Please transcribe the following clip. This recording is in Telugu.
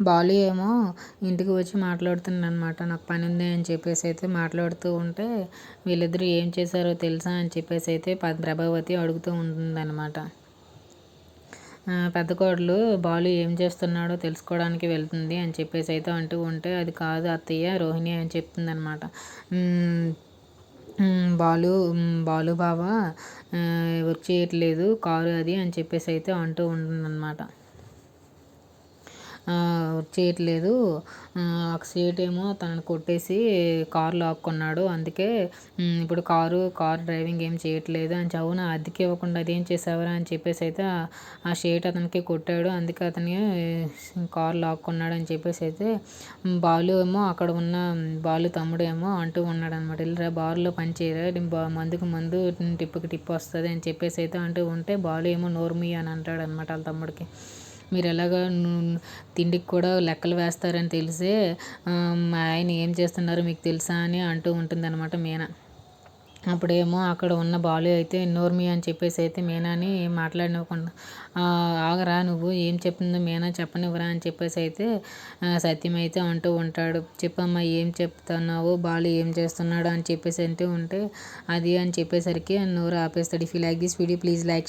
బాలు ఏమో ఇంటికి వచ్చి మాట్లాడుతున్నాడు అనమాట నాకు పని ఉంది అని చెప్పేసి అయితే మాట్లాడుతూ ఉంటే వీళ్ళిద్దరూ ఏం చేశారో తెలుసా అని చెప్పేసి అయితే ప్రభావతి అడుగుతూ ఉంటుందన్నమాట పెద్ద కోడలు బాలు ఏం చేస్తున్నాడో తెలుసుకోవడానికి వెళ్తుంది అని చెప్పేసి అయితే అంటూ ఉంటే అది కాదు అత్తయ్య రోహిణి అని చెప్తుందనమాట. బాలు బాలు బావ వచ్చేయట్లేదు కారు అది అని చెప్పేసి అయితే అంటూ ఉంటుందన్నమాట చేయట్లేదు. ఒక సీట్ ఏమో తనని కొట్టేసి కారు లాక్కున్నాడు అందుకే ఇప్పుడు కారు కారు డ్రైవింగ్ ఏం చేయట్లేదు. అని అవునా అద్దెకి ఇవ్వకుండా అదేం చేసావురా అని చెప్పేసి అయితే ఆ షేట్ అతనికి కొట్టాడు. అందుకే అతని కారు లాక్కున్నాడు అని చెప్పేసి అయితే బాలు ఏమో అక్కడ ఉన్న బాలు తమ్ముడు ఏమో అంటూ ఉన్నాడు అనమాట వెళ్ళరా బారులో పని చేయరా? మందుకు మందు టిప్పుకి టిప్పు వస్తుంది అని చెప్పేసి అయితే అంటూ ఉంటే బాలు ఏమో నోర్మి అని అంటాడు అనమాట వాళ్ళ తమ్ముడికి. మీరు ఎలాగ తిండికి కూడా లెక్కలు వేస్తారని తెలిసే మా ఆయన ఏం చేస్తున్నారో మీకు తెలుసా అని అంటూ అనమాట మీనా. అప్పుడేమో అక్కడ ఉన్న బాలు అయితే నోర్మి అని చెప్పేసి అయితే మీనాని మాట్లాడినవ్వకుండా ఆగరా నువ్వు ఏం చెప్పిందో మీనా చెప్పనివ్వరా అని చెప్పేసి అయితే సత్యం అయితే అంటూ ఉంటాడు. చెప్పమ్మా ఏం చెప్తున్నావు? బాలు ఏం చేస్తున్నాడు? అని చెప్పేసి అంటూ ఉంటే అది అని చెప్పేసరికి నోరు ఆపేస్తాడు. If you like this video please like